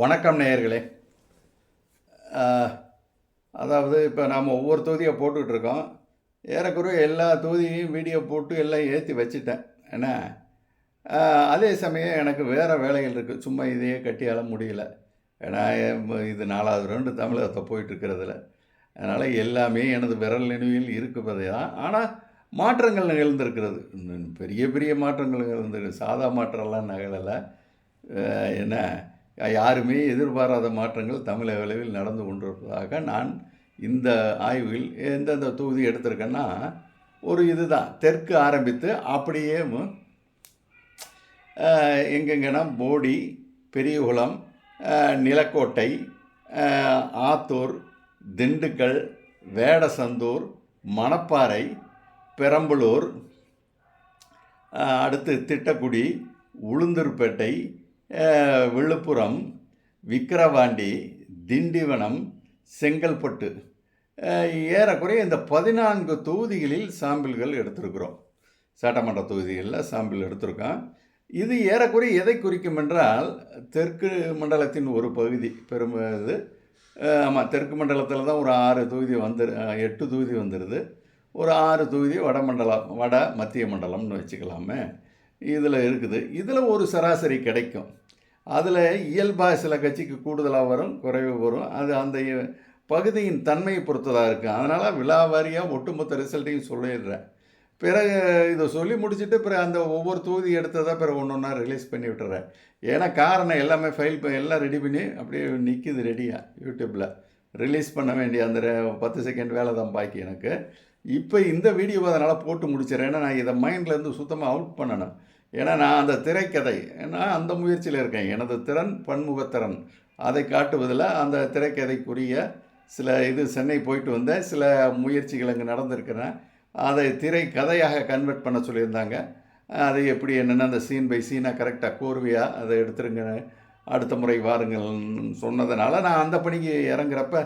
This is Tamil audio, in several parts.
வணக்கம் நேயர்களே. அதாவது இப்போ நாம் ஒவ்வொரு தொகுதியை போட்டுக்கிட்டு இருக்கோம். ஏறக்குறைய எல்லா தொகுதியையும் வீடியோ போட்டு எல்லாம் ஏற்றி வச்சுட்டேன். என்ன? அதே சமயம் எனக்கு வேறு வேலைகள் இருக்குது சும்மா இதையே கட்டியால முடியல. ஏன்னா இது நாலாவது ரெண்டு தமிழகத்தை போயிட்டுருக்கிறதுல அதனால் எல்லாமே எனது விரல் நினைவில் இருப்பதே தான். ஆனால் மாற்றங்கள் நிகழ்ந்திருக்கிறது. பெரிய பெரிய மாற்றங்கள் நிகழ்ந்திருக்கு. சாதா மாற்றம்லாம் நிகழலை. என்ன? யாருமே எதிர்பாராத மாற்றங்கள் தமிழக அளவில் நடந்து கொண்டிருப்பதாக நான் இந்த ஆய்வில் எந்தெந்த தொகுதி எடுத்திருக்கேன்னா ஒரு இதுதான். தெற்கு ஆரம்பித்து அப்படியே எங்கெங்கன்னா போடி பெரியகுளம் நிலக்கோட்டை ஆத்தூர் திண்டுக்கல் வேடசந்தூர் மணப்பாறை பெரம்பலூர் அடுத்து திட்டக்குடி உளுந்தூர்பேட்டை விழுப்புரம் விக்கிரவாண்டி திண்டிவனம் செங்கல்பட்டு. ஏறக்குறைய இந்த பதினான்கு தொகுதிகளில் சாம்பிள்கள் எடுத்திருக்கிறோம். சட்டமன்ற தொகுதிகளில் சாம்பிள் எடுத்திருக்கோம். இது ஏறக்குறைய எதை குறிக்கும் என்றால் தெற்கு மண்டலத்தின் ஒரு பகுதி பெரும் இது ஆமாம் தெற்கு மண்டலத்தில் தான் ஒரு ஆறு தொகுதி வந்து எட்டு தொகுதி வந்துடுது ஒரு ஆறு தொகுதி வடமண்டலம் வட மத்திய மண்டலம்னு வச்சுக்கலாமே. இதில் இருக்குது. இதில் ஒரு சராசரி கிடைக்கும். அதில் இயல்பாக சில கட்சிக்கு கூடுதலாக வரும் குறைவு வரும். அது அந்த பகுதியின் தன்மையை பொறுத்ததாக இருக்குது அதனால் விழாவாரியாக ஒட்டுமொத்த ரிசல்ட்டையும் சொல்லிடுறேன். பிறகு இதை சொல்லி முடிச்சுட்டு பிறகு அந்த ஒவ்வொரு தொகுதி எடுத்ததை பிறகு ஒன்று ஒன்றா ரிலீஸ் பண்ணி விட்டுறேன். ஏன்னா காரணம் எல்லாமே ஃபைல் பண்ணி எல்லாம் ரெடி பண்ணி அப்படியே நிற்கிது ரெடியாக யூடியூப்பில் ரிலீஸ் பண்ண வேண்டிய அந்த பத்து செகண்ட் வேலை தான் பாக்கி எனக்கு. இப்போ இந்த வீடியோவை அதனால் போட்டு முடிச்சிடறேன். ஏன்னா நான் இதை மைண்ட்லேருந்து சுத்தமாக அவுட் பண்ணணும். ஏன்னா நான் அந்த திரைக்கதை நான் அந்த முயற்சியில் இருக்கேன். எனது திறன் பன்முகத்திறன் அதை காட்டுவதில் அந்த திரைக்கதைக்குரிய சில இது சென்னை போயிட்டு வந்தேன். சில முயற்சிகள் அங்கே நடந்திருக்கிறேன் அதை திரை கதையாக கன்வெர்ட் பண்ண சொல்லியிருந்தாங்க. அது எப்படி என்னென்ன அந்த சீன் பை சீனாக கரெக்டாக கோர்வையாக அதை எடுத்துருங்க அடுத்த முறை வாருங்கள் சொன்னதுனால நான் அந்த பணிக்கு இறங்குறப்ப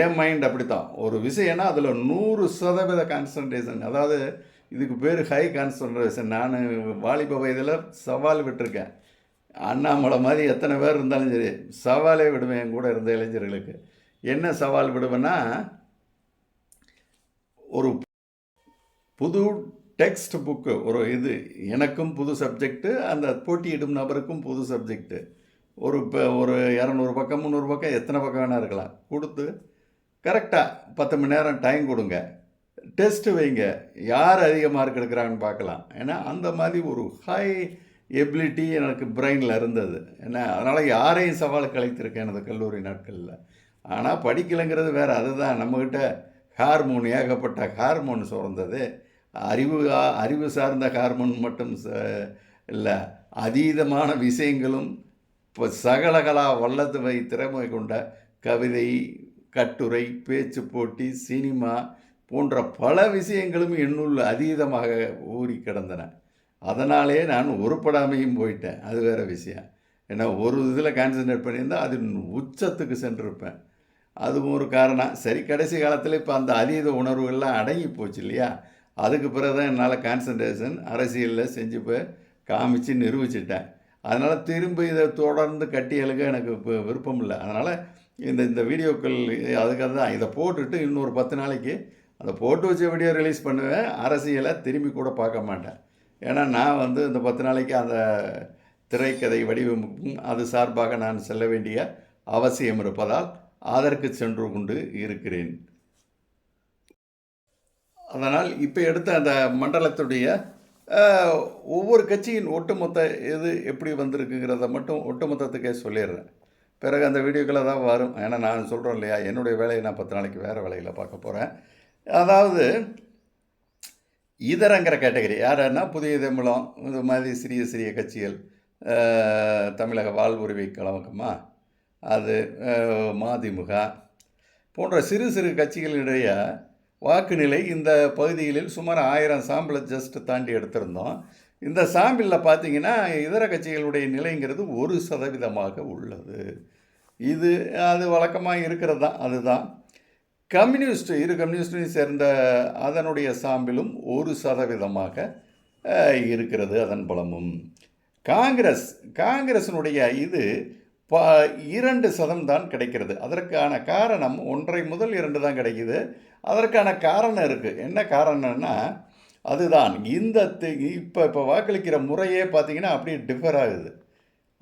என் மைண்ட் அப்படித்தான். ஒரு விஷயம்னா அதில் நூறு சதவீத கான்சன்ட்ரேஷன் அதாவது இதுக்கு பேர் ஹை கான்சன்ட்ரேஷன் நான் வாலிப வயதில் சவால் விட்டுருக்கேன். அண்ணாமலை மாதிரி எத்தனை பேர் இருந்தாலும் சரி சவாலே விடுவேன் என் கூட இருந்த இளைஞர்களுக்கு. என்ன சவால் விடுவேன்னா ஒரு புது டெக்ஸ்ட் புக்கு ஒரு இது எனக்கும் புது சப்ஜெக்ட்டு அந்த போட்டியிடும் நபருக்கும் புது சப்ஜெக்ட்டு ஒரு இப்போ ஒரு இரநூறு பக்கம் முந்நூறு பக்கம் எத்தனை பக்கம் வேணால் இருக்கலாம். கொடுத்து கரெக்டாக பத்து மணி நேரம் டைம் கொடுங்க. டெஸ்ட்டு வைங்க. யார் அதிக மார்க் எடுக்கிறாங்கன்னு பார்க்கலாம். ஏன்னா அந்த மாதிரி ஒரு ஹை எபிலிட்டி எனக்கு பிரெயினில் இருந்தது. ஏன்னா அதனால் யாரையும் சவால் கலைத்திருக்கேன் எனது கல்லூரி நாட்களில். ஆனால் படிக்கலைங்கிறது வேறு அதுதான். நம்மக்கிட்ட ஹார்மோன் ஏகப்பட்ட ஹார்மோன் சுரந்தது. அறிவு அறிவு சார்ந்த ஹார்மோன் மட்டும் இல்லை. அதீதமான விஷயங்களும் இப்போ சகலகலா வல்லதுவை திறமை கொண்ட கவிதை கட்டுரை பேச்சு போட்டி சினிமா போன்ற பல விஷயங்களும் என்னுள் அதீதமாக ஊறி கிடந்தன. அதனாலே நான் உருப்படாமையும் போயிட்டேன். அது வேறு விஷயம். ஏன்னா ஒரு இதில் கான்சன்ட்ரேட் பண்ணியிருந்தால் அது உச்சத்துக்கு சென்றிருப்பேன். அதுவும் ஒரு காரணம். சரி கடைசி காலத்தில் இப்போ அந்த அதீத உணர்வுகள்லாம் அடங்கி போச்சு இல்லையா? அதுக்கு பிறகு தான் என்னால் கான்சன்ட்ரேஷன் அரசியலில் செஞ்சு போய் காமிச்சு நிரூபிச்சிட்டேன். அதனால் திரும்ப இதை தொடர்ந்து கட்டி எழுக எனக்கு இப்போ விருப்பம் இல்லை. அதனால் இந்த இந்த வீடியோக்கள் அதுக்காக தான் இதை போட்டுட்டு இன்னொரு பத்து நாளைக்கு அதை போட்டு வச்ச வீடியோ ரிலீஸ் பண்ணுவேன். அரசியலை திரும்பி கூட பார்க்க மாட்டேன். ஏன்னா நான் வந்து இந்த பத்து நாளைக்கு அந்த திரைக்கதை வடிவமைப்பும் அது சார்பாக நான் செல்ல வேண்டிய அவசியம் இருப்பதால் அதற்கு சென்று கொண்டு இருக்கிறேன். அதனால் இப்போ எடுத்த அந்த மண்டலத்துடைய ஒவ்வொரு கட்சியின் ஒட்டுமொத்த இது எப்படி வந்திருக்குங்கிறத மட்டும் ஒட்டுமொத்தத்துக்கே சொல்லிடுறேன். பிறகு அந்த வீடியோக்களை தான் வரும். ஏன்னா நான் சொல்கிறோம் இல்லையா? என்னுடைய வேலையை நான் பத்து நாளைக்கு வேறு வேலையில் பார்க்க போகிறேன் அதாவது இதரங்கிற கேட்டகரி. யாருன்னா புதிய தமிழம் இது மாதிரி சிறிய சிறிய கட்சிகள் தமிழக வாழ்வுரிமை கழகமா அது மதிமுக போன்ற சிறு சிறு கட்சிகளினுடைய வாக்குநிலை இந்த பகுதிகளில் சுமார் ஆயிரம் சாம்பிளை ஜஸ்ட் தாண்டி எடுத்திருந்தோம். இந்த சாம்பிளில் பார்த்தீங்கன்னா இதர கட்சிகளுடைய நிலைங்கிறது ஒரு சதவீதமாக உள்ளது. இது அது வழக்கமாக இருக்கிறது தான் அதுதான். கம்யூனிஸ்ட் இரு கம்யூனிஸ்டையும் சேர்ந்த அதனுடைய சாம்பிலும் ஒரு சதவீதமாக இருக்கிறது அதன் பலமும். காங்கிரஸ் காங்கிரஸினுடைய இது ப இரண்டு சதம் தான் கிடைக்கிறது. அதற்கான காரணம் ஒன்றை முதல் இரண்டு தான் கிடைக்கிது. அதற்கான காரணம் இருக்குது என்ன காரணம்னா அதுதான். இந்த இப்போ இப்போ வாக்களிக்கிற முறையே பார்த்திங்கன்னா அப்படியே டிஃபர் ஆகுது.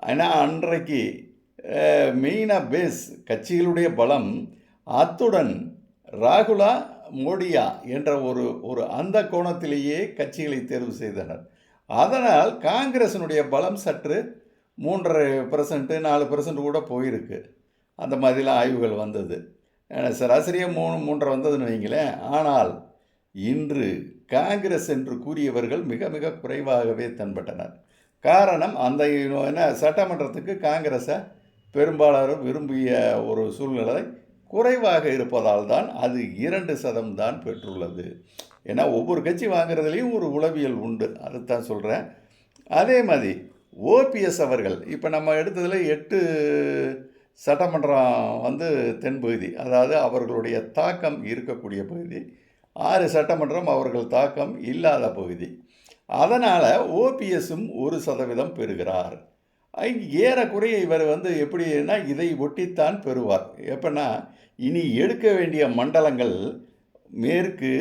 ஆனால் அன்றைக்கு மெயினாக பேஸ் கட்சிகளுடைய பலம் அத்துடன் ராகுலா மோடியா என்ற ஒரு ஒரு அந்த கோணத்திலேயே கட்சிகளை தேர்வு செய்தனர். அதனால் காங்கிரஸினுடைய பலம் சற்று மூன்றரை பர்சன்ட்டு நாலு பர்சன்ட் கூட போயிருக்கு. அந்த மாதிரிலாம் ஆய்வுகள் வந்தது. சராசரியாக மூணு மூன்றரை வந்ததுன்னு வைங்களேன். ஆனால் இன்று காங்கிரஸ் என்று கூறியவர்கள் மிக மிக குறைவாகவே தென்பட்டனர். காரணம் அந்த என்ன சட்டமன்றத்துக்கு காங்கிரஸை பெரும்பாலாரும் விரும்பிய ஒரு சூழ்நிலை குறைவாக இருப்பதால் தான் அது இரண்டு சதம் தான் பெற்றுள்ளது. ஏன்னா ஒவ்வொரு கட்சி வாங்குறதுலேயும் ஒரு உளவியல் உண்டு. அதுதான் சொல்கிறேன் அதே மாதிரி ஓபிஎஸ் அவர்கள் இப்போ நம்ம எடுத்ததில் எட்டு சட்டமன்றம் வந்து தென்பகுதி அதாவது அவர்களுடைய தாக்கம் இருக்கக்கூடிய பகுதி. ஆறு சட்டமன்றம் அவர்கள் தாக்கம் இல்லாத பகுதி. அதனால் ஓபிஎஸும் ஒரு சதவீதம் பெறுகிறார். ஏறக்குறைய இவர் வந்து எப்படின்னா இதை ஒட்டித்தான் பெறுவார். எப்படின்னா இனி எடுக்க வேண்டிய மண்டலங்கள் மேற்கு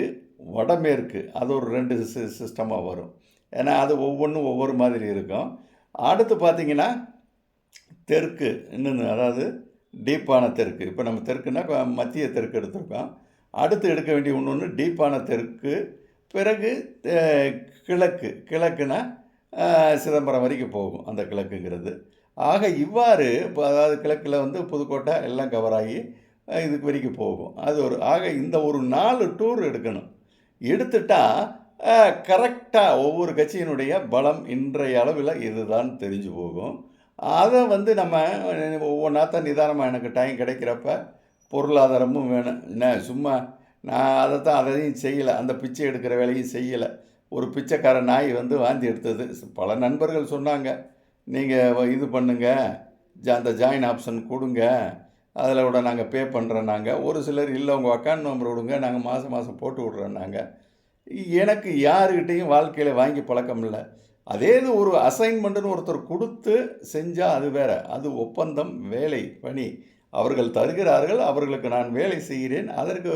வடமேற்கு அது ஒரு ரெண்டு சி சிஸ்டமாக வரும். ஏன்னா அது ஒவ்வொன்றும் ஒவ்வொரு மாதிரி இருக்கும். அடுத்து பார்த்திங்கன்னா தெற்கு இன்னொன்று அதாவது டீப்பான தெற்கு. இப்போ நம்ம தெற்குனா மத்திய தெற்கு எடுத்திருக்கோம். அடுத்து எடுக்க வேண்டிய ஒன்று ஒன்று டீப்பான தெற்கு. பிறகு கிழக்கு. கிழக்குனா சிதம்பரம் வரைக்கும் போகும் அந்த கிழக்குங்கிறது. ஆக இவ்வாறு இப்போ அதாவது கிழக்கில் வந்து புதுக்கோட்டை எல்லாம் கவர் ஆகி இதுக்கு வரைக்கும் போகும். அது ஒரு ஆக இந்த ஒரு நாலு டூர் எடுக்கணும். எடுத்துட்டால் கரெக்டாக ஒவ்வொரு கட்சியினுடைய பலம் இன்றைய அளவில் இதுதான் தெரிஞ்சு போகும். அதை வந்து நம்ம ஒவ்வொன்றா தான் நிதானமாக எனக்கு டைம் கிடைக்கிறப்ப பொருளாதாரமும் வேணும். என்ன சும்மா நான் அதை தான் அதையும் செய்யலை. அந்த பிச்சை எடுக்கிற வேலையும் செய்யலை. ஒரு பிச்சைக்கார நாய் வந்து வாந்தி எடுத்தது. பல நண்பர்கள் சொன்னாங்க நீங்கள் இது பண்ணுங்கள் அந்த ஜாயின் ஆப்ஷன் கொடுங்க அதில் விட நாங்கள் பே பண்ணுறோம் நாங்கள் ஒரு சிலர் இல்லை உங்கள் அக்கௌண்ட் நம்பர் கொடுங்க நாங்கள் மாதம் மாதம் போட்டு விட்றோம் நாங்கள் எனக்கு யாருக்கிட்டேயும் வாழ்க்கையில் வாங்கி பழக்கம் இல்லை. அதே இது ஒரு அசைன்மெண்ட்டுன்னு ஒருத்தர் கொடுத்து செஞ்சால் அது வேறு. அது ஒப்பந்தம் வேலை பணி. அவர்கள் தருகிறார்கள் அவர்களுக்கு நான் வேலை செய்கிறேன். அதற்கு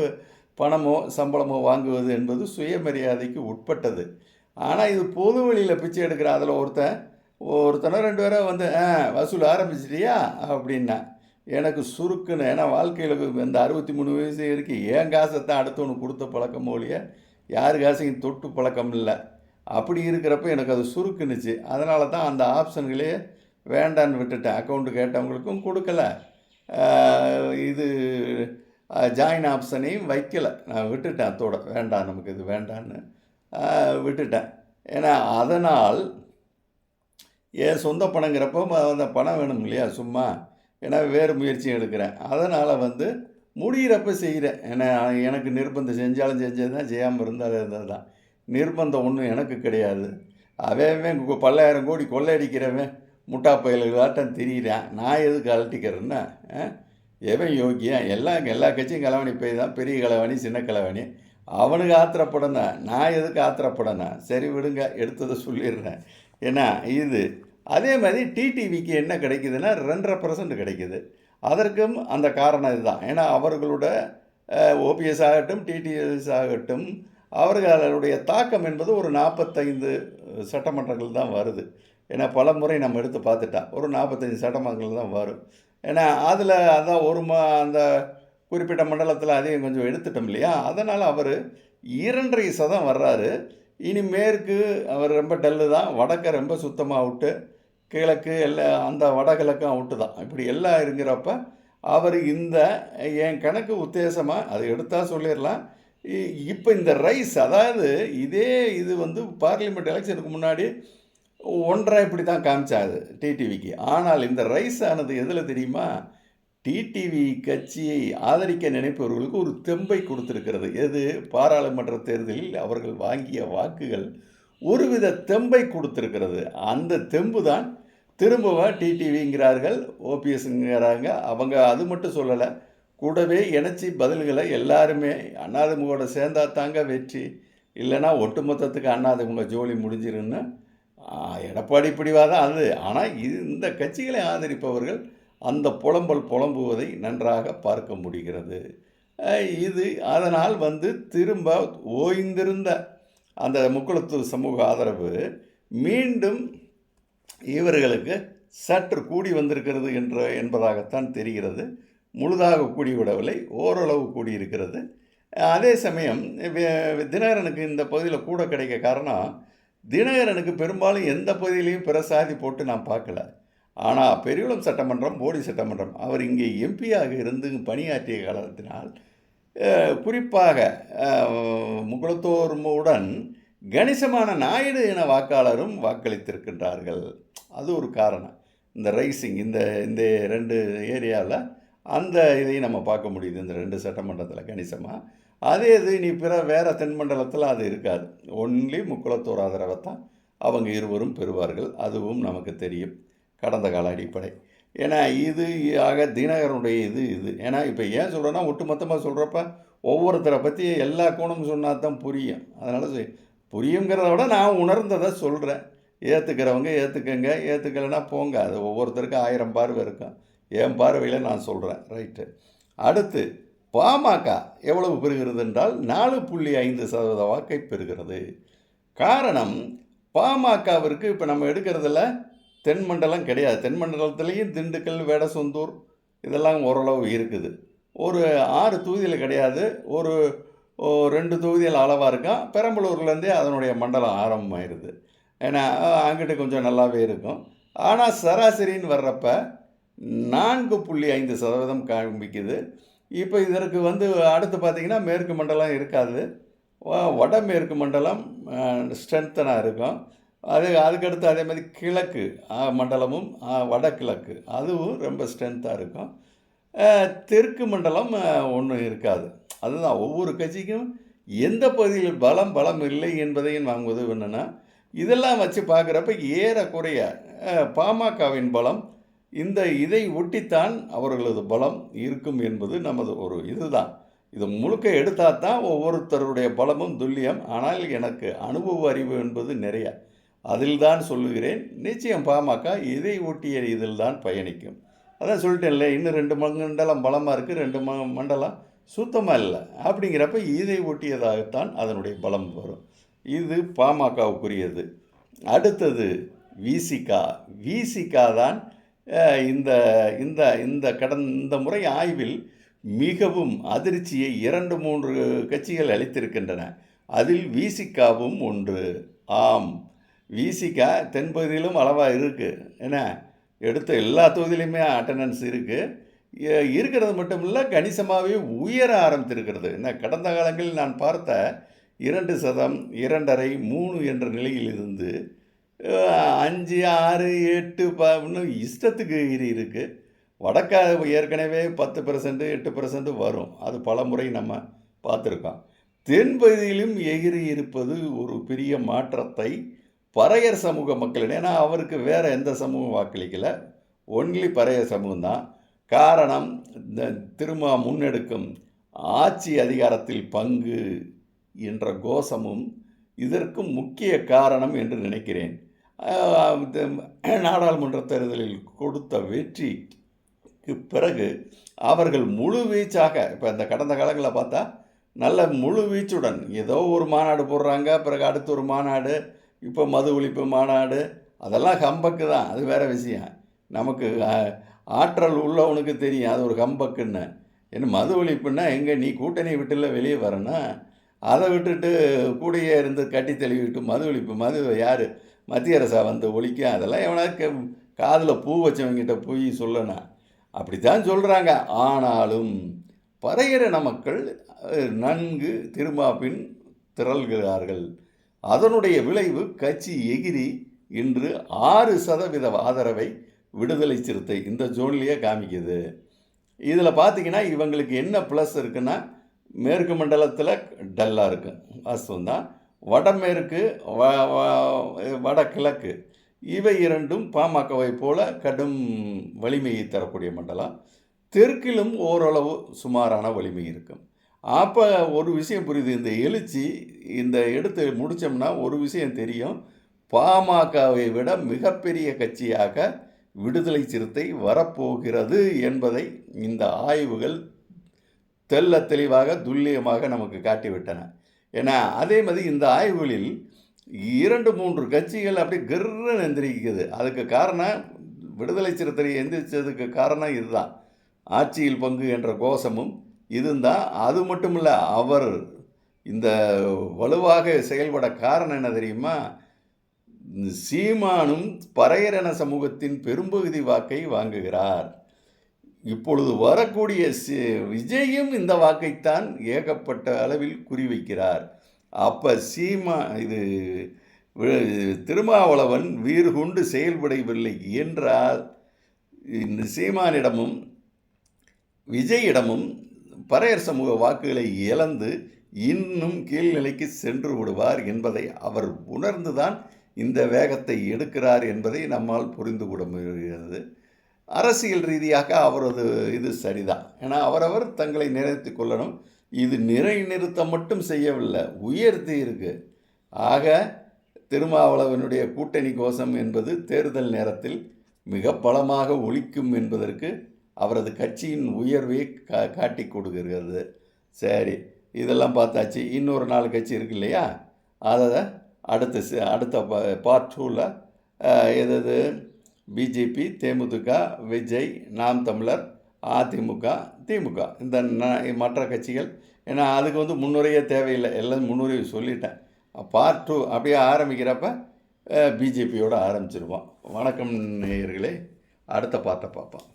பணமோ சம்பளமோ வாங்குவது என்பது சுயமரியாதைக்கு உட்பட்டது. ஆனால் இது பொது வழியில் பிச்சை எடுக்கிற அதில் ஒருத்தன் ஒருத்தனை ரெண்டு பேரை வந்து ஆ வசூல் ஆரம்பிச்சிட்டியா? அப்படின்னா எனக்கு சுருக்குன்னு ஏன்னா வாழ்க்கையில் இந்த அறுபத்தி மூணு வயசு வரைக்கும் ஏன் காசை தான் அடுத்தவனுக்கு கொடுத்த பழக்கம் ஒழிய யார் காசையும் தொட்டு பழக்கம் இல்லை. அப்படி இருக்கிறப்ப எனக்கு அது சுருக்குனுச்சு. அதனால தான் அந்த ஆப்ஷன்களே வேண்டான்னு விட்டுட்டேன். அக்கௌண்ட்டு கேட்டவங்களுக்கும் கொடுக்கல. இது ஜாயின் ஆப்ஷனையும் வைக்கலை. நான் விட்டுட்டேன் அத்தோட. வேண்டாம் நமக்கு இது வேண்டான்னு விட்டுட்டேன். ஏன்னா அதனால் என் சொந்த பணங்கிறப்போ அந்த பணம் வேணும் இல்லையா சும்மா. ஏன்னா வேறு முயற்சியும் எடுக்கிறேன். அதனால் வந்து முடிகிறப்ப செய்கிறேன். ஏன்னா எனக்கு நிர்பந்தம் செஞ்சாலும் செஞ்சது தான் செய்யாமல் இருந்தால் இருந்தது தான். நிர்பந்தம் ஒன்றும் எனக்கு கிடையாது. அவன் பல்லாயிரம் கோடி கொள்ளையடிக்கிறவன் முட்டா பயல்களாட்டம் தெரியிறேன். நான் எதுக்கு அழட்டிக்கிறேன்னா எவன் யோக்கியன் எல்லாம் எல்லா கட்சியும் கலவணி போய் தான் பெரிய கலவணி சின்ன கலவணி. அவனுக்கு ஆத்திரப்படணும் நான் எதுக்கு ஆத்திரப்படணும் சரி விடுங்க எடுத்ததை சொல்லிடுறேன். ஏன்னா இது அதே மாதிரி டிடிவிக்கு என்ன கிடைக்குதுன்னா ரெண்டரை பர்சன்ட் கிடைக்குது. அதற்கும் அந்த காரணம் இதுதான். ஏன்னா அவர்களோட ஓபிஎஸ் ஆகட்டும் டிடிஎஸ் ஆகட்டும் அவர்களுடைய தாக்கம் என்பது ஒரு நாற்பத்தைந்து சட்டமன்றங்கள் தான் வருது. ஏன்னா பல முறை நம்ம எடுத்து பார்த்துட்டா ஒரு நாற்பத்தஞ்சு சட்டமன்றங்கள் தான் வரும். ஏன்னா அதில் அதான் ஒரு மா அந்த குறிப்பிட்ட மண்டலத்தில் அதையும் கொஞ்சம் எடுத்துட்டோம் இல்லையா? அதனால் அவர் இரண்டரை சதம் வர்றாரு. இனி மேற்கு அவர் ரொம்ப டல்லு தான். வடக்கை ரொம்ப சுத்தமாக விட்டு கிழக்கு எல்லாம் அந்த வடகிழக்கும் அவுட்டு தான். இப்படி எல்லாம் இருக்கிறப்ப அவர் இந்த என் கணக்கு உத்தேசமாக அதை எடுத்தால் சொல்லிடலாம் இப்போ இந்த ரைஸ் அதாவது இதே இது வந்து பார்லிமெண்ட் எலெக்ஷனுக்கு முன்னாடி ஒன்றரை இப்படி தான் காமிச்சாது டிடிவிக்கு ஆனால் இந்த ரைஸ் ஆனது எதில் தெரியுமா? டிடிவி கட்சியை ஆதரிக்க நினைப்பவர்களுக்கு ஒரு தெம்பை கொடுத்துருக்கிறது. எது? பாராளுமன்ற தேர்தலில் அவர்கள் வாங்கிய வாக்குகள் ஒருவித தெம்பை கொடுத்துருக்கிறது. அந்த தெம்பு தான் திரும்பவும் டிடிவிங்கிறார்கள் ஓபிஎஸ்ங்கிறாங்க அவங்க அது மட்டும் சொல்லலை. கூடவே இணைச்சி பதில்களை எல்லாருமே அண்ணாதிமுகோட சேர்ந்தா தாங்க வெற்றி. இல்லைன்னா ஒட்டுமொத்தத்துக்கு அண்ணாதிமுக ஜோலி முடிஞ்சிருன்னு எடப்பாடி பிடிவாக தான் அது ஆனால் இது இந்த கட்சிகளை ஆதரிப்பவர்கள் அந்த புலம்பல் புலம்புவதை நன்றாக பார்க்க முடிகிறது. இது அதனால் வந்து திரும்ப ஓய்ந்திருந்த அந்த முக்குளத்தூர் சமூக ஆதரவு மீண்டும் இவர்களுக்கு சற்று கூடி வந்திருக்கிறது என்ற என்பதாகத்தான் தெரிகிறது. முழுதாக கூடிவிடவில்லை ஓரளவு கூடியிருக்கிறது. அதே சமயம் தினகரனுக்கு இந்த பகுதியில் கூட கிடைக்க காரணம் தினகரனுக்கு பெரும்பாலும் எந்த பகுதியிலையும் பிரசாதி போட்டு நான் பார்க்கல. ஆனால் பெரியகுளம் சட்டமன்றம் போடி சட்டமன்றம் அவர் இங்கே எம்பியாக இருந்து பணியாற்றிய காலத்தினால் குறிப்பாக அஹ், கணிசமான நாயுடு இன வாக்காளரும் வாக்களித்திருக்கின்றார்கள். அது ஒரு காரணம். இந்த ரைசிங் இந்த இந்த ரெண்டு ஏரியாவில் அந்த இதையும் நம்ம பார்க்க முடியுது. இந்த ரெண்டு சட்டமன்றத்தில் கணிசமாக அதே இது நீ பிற வேறு தென்மண்டலத்தில் அது இருக்காது. ஒன்லி முக்குளத்தூர் ஆதரவை தான் அவங்க இருவரும் பெறுவார்கள். அதுவும் நமக்கு தெரியும். கடந்த கால அடிப்படை. ஏன்னா இது ஆக தினகரனுடைய இது இது. ஏன்னா இப்போ ஏன் சொல்கிறேன்னா ஒட்டுமொத்தமாக சொல்கிறப்ப ஒவ்வொருத்தரை பற்றி எல்லா கோணமும் சொன்னால் தான் புரியும். அதனால் புரியுங்கிறத விட நான் உணர்ந்ததை சொல்கிறேன் ஏற்றுக்கிறவங்க ஏற்றுக்கங்க ஏற்றுக்கலைன்னா போங்க. அது ஒவ்வொருத்தருக்கும் ஆயிரம் பார்வை இருக்கும். என் பார்வையில் நான் சொல்கிறேன் ரைட்டு அடுத்து பாமக எவ்வளவு பெறுகிறது என்றால் நாலு புள்ளி ஐந்து சதவீத வாக்கை பெறுகிறது. காரணம் பாமகவிற்கு இப்போ நம்ம எடுக்கிறதுல தென்மண்டலம் கிடையாது. தென்மண்டலத்துலேயும் திண்டுக்கல் வேடசொந்தூர் இதெல்லாம் ஓரளவு இருக்குது. ஒரு ஆறு தொகுதியில் கிடையாது. ஒரு ஓ, ரெண்டு தொகுதியில் அளவாக இருக்கான் பெரம்பலூர்லேருந்தே அதனுடைய மண்டலம் ஆரம்பமாயிருது. ஏன்னா அங்கிட்ட அங்கிட்டு கொஞ்சம் நல்லாவே இருக்கும். ஆனால் சராசரின்னு வர்றப்ப நான்கு புள்ளி ஐந்து சதவீதம் காண்பிக்குது. இப்போ இதற்கு வந்து அடுத்து பார்த்திங்கன்னா மேற்கு மண்டலம் இருக்காது. வடமேற்கு மண்டலம் ஸ்ட்ரென்த்தனாக இருக்கும். அது அதுக்கடுத்து அதே மாதிரி கிழக்கு மண்டலமும் வடகிழக்கு. அதுவும் ரொம்ப ஸ்ட்ரென்த்தாக இருக்கும். தெற்கு மண்டலம் ஒன்றும் இருக்காது. அதுதான் ஒவ்வொரு கட்சிக்கும் எந்த பகுதியில் பலம் பலம் இல்லை என்பதையும் வாங்குவது என்னென்னா இதெல்லாம் வச்சு பார்க்குறப்ப ஏறக்குறைய பாமகவின் பலம் இந்த இதை ஒட்டித்தான் அவர்களது பலம் இருக்கும் என்பது நமது ஒரு இதுதான். இது முழுக்க எடுத்தால் தான் ஒவ்வொருத்தருடைய பலமும் துல்லியம். ஆனால் எனக்கு அனுபவ அறிவு என்பது நிறைய. அதில் தான் சொல்லுகிறேன். நிச்சயம் பாமக இதை ஒட்டிய இதில் தான் பயணிக்கும். அதான் சொல்லிட்டேன்ல இன்னும் ரெண்டு மண்டலம் பலமாக இருக்குது ரெண்டு ம மண்டலம் சுத்தமாக இல்லை. அப்படிங்கிறப்ப இதை ஒட்டியதாகத்தான் அதனுடைய பலம் வரும். இது பாமகவுக்குரியது. அடுத்தது விசிகா. விசிகா தான் இந்த இந்த இந்த கடன் இந்த முறை ஆய்வில் மிகவும் அதிர்ச்சியை இரண்டு மூன்று கட்சிகள் அளித்திருக்கின்றன. அதில் விசிகாவும் ஒன்று. ஆம். விசிகா தென்பகுதியிலும் அளவாக இருக்குது என்ன? எடுத்த எல்லா தொகுதியிலையுமே அட்டண்டன்ஸ் இருக்குது இருக்கிறது மட்டும் இல்லை கணிசமாகவே உயர ஆரம்பித்திருக்கிறது. என்ன? கடந்த காலங்களில் நான் பார்த்த இரண்டு சதம் இரண்டரை மூணு என்ற நிலையில் இருந்து அஞ்சு ஆறு எட்டு ப இன்னும் இஷ்டத்துக்கு இது இருக்குது வடக்கா ஏற்கனவே பத்து பர்சன்ட் எட்டு பர்சன்ட் வரும். அது பல முறை நம்ம பார்த்துருக்கோம். தென்பகுதியிலும் எகிரி இருப்பது ஒரு பெரிய மாற்றத்தை பறையர் சமூக மக்களிடம் ஏன்னா அவருக்கு வேறு எந்த சமூகம் வாக்களிக்கலை. ஒன்லி பறையர் சமூகம் தான். காரணம் இந்த திரும்ப முன்னெடுக்கும் ஆட்சி அதிகாரத்தில் பங்கு என்ற கோஷமும் இதற்கு முக்கிய காரணம் என்று நினைக்கிறேன். நாடாளுமன்ற தேர்தலில் கொடுத்த வெற்றிக்கு பிறகு அவர்கள் முழு வீச்சாக இப்போ இந்த கடந்த காலங்களில் பார்த்தா நல்ல முழு வீச்சுடன் ஏதோ ஒரு மாநாடு போடுறாங்க பிறகு அடுத்து ஒரு மாநாடு இப்போ மது ஒழிப்பு மாநாடு அதெல்லாம் கம்பக்கு தான் அது வேறு விஷயம். நமக்கு ஆற்றல் உள்ளவனுக்கு தெரியும் அது ஒரு கம்பக்குன்னு. என்ன மது ஒழிப்புன்னா எங்கே நீ கூட்டணி விட்டுல வெளியே வரணும் அதை விட்டுட்டு கூடையே இருந்து கட்டி தெளிவிட்டு மது ஒழிப்பு மது யார்? மத்திய அரசா வந்து ஒழிக்க அதெல்லாம் எவனாவது காதில் பூ வச்சவங்கிட்ட போய் சொல்லணும் அப்படித்தான் சொல்கிறாங்க ஆனாலும் பறையிற மக்கள் நன்கு திருமாப்பின் திரள்கிறார்கள். அதனுடைய விளைவு கட்சி எகிரி இன்று ஆறு சதவீத ஆதரவை விடுதலை சிறுத்தை இந்த ஜோன்லேயே காமிக்குது. இதில் பார்த்தீங்கன்னா இவங்களுக்கு என்ன ப்ளஸ் இருக்குன்னா மேற்கு மண்டலத்தில் டல்லாக இருக்கும் வாஸ்தவம் தான் வடமேற்கு வ வ- வடகிழக்கு. இவை இரண்டும் பாமகவை போல கடும் வலிமையை தரக்கூடிய மண்டலம். தெற்கிலும் ஓரளவு சுமாரான வலிமை இருக்கும். அப்போ ஒரு விஷயம் புரியுது இந்த எழுச்சி இந்த எடுத்து முடித்தோம்னா ஒரு விஷயம் தெரியும். பாமகவை விட மிகப்பெரிய கட்சியாக விடுதலை சிறுத்தை வரப்போகிறது என்பதை இந்த ஆய்வுகள் தெள்ள தெளிவாக துல்லியமாக நமக்கு காட்டிவிட்டன. ஏன்னா அதே மாதிரி இந்த ஆய்வுகளில் இரண்டு மூன்று கட்சிகள் அப்படியே கிர்ன்னு எந்திரிக்குது. அதுக்கு காரணம் விடுதலை சிறுத்தை எந்திரிச்சதுக்கு காரணம் இதுதான். ஆட்சியில் பங்கு என்ற கோஷமும் இதுதான். அது மட்டும் இல்லை அவர் இந்த வலுவாக செயல்பட காரணம் என்ன தெரியுமா? சீமானும் பறையரண சமூகத்தின் பெரும்பகுதி வாக்கை வாங்குகிறார். இப்பொழுது வரக்கூடிய விஜயும் இந்த வாக்கைத்தான் ஏகப்பட்ட அளவில் குறிவைக்கிறார். அப்போ சீமா இது திருமாவளவன் வீறு கொண்டு செயல்படவில்லை என்றால் இந்த சீமானிடமும் விஜயிடமும் பறையர் சமூக வாக்குகளை இழந்து இன்னும் கீழ்நிலைக்கு சென்று விடுவார் என்பதை அவர் உணர்ந்துதான் இந்த வேகத்தை எடுக்கிறார் என்பதை நம்மால் புரிந்து கொள்ள முடிகிறது. அரசியல் ரீதியாக அவரது இது சரிதான். ஏன்னா அவரவர் தங்களை நிலைத்துக் கொள்ளணும். இது நிறை நிறுத்தம் மட்டும் செய்யவில்லை உயர்த்தி இருக்கு. ஆக திருமாவளவனுடைய கூட்டணி கோஷம் என்பது தேர்தல் நேரத்தில் மிக பலமாக ஒழிக்கும் என்பதற்கு அவரது கட்சியின் உயர்வை கா காட்டி கொடுக்கிறது. சரி இதெல்லாம் பார்த்தாச்சு. இன்னொரு நாலு கட்சி இருக்கு இல்லையா? அதை அடுத்த அடுத்த பார்ட் டூவில் எது? பிஜேபி தேமுதிக விஜய் நாம் தமிழர் அதிமுக திமுக. இந்த மற்ற கட்சிகள் ஏன்னா அதுக்கு வந்து முன்னுரையே தேவையில்லை. எல்லாம் முன்னுரையை சொல்லிட்டேன். பார்ட் டூ அப்படியே ஆரம்பிக்கிறப்ப பிஜேபியோடு ஆரம்பிச்சிருவோம். வணக்கம் நேயர்களே. அடுத்த பார்ட்டை பார்ப்போம்.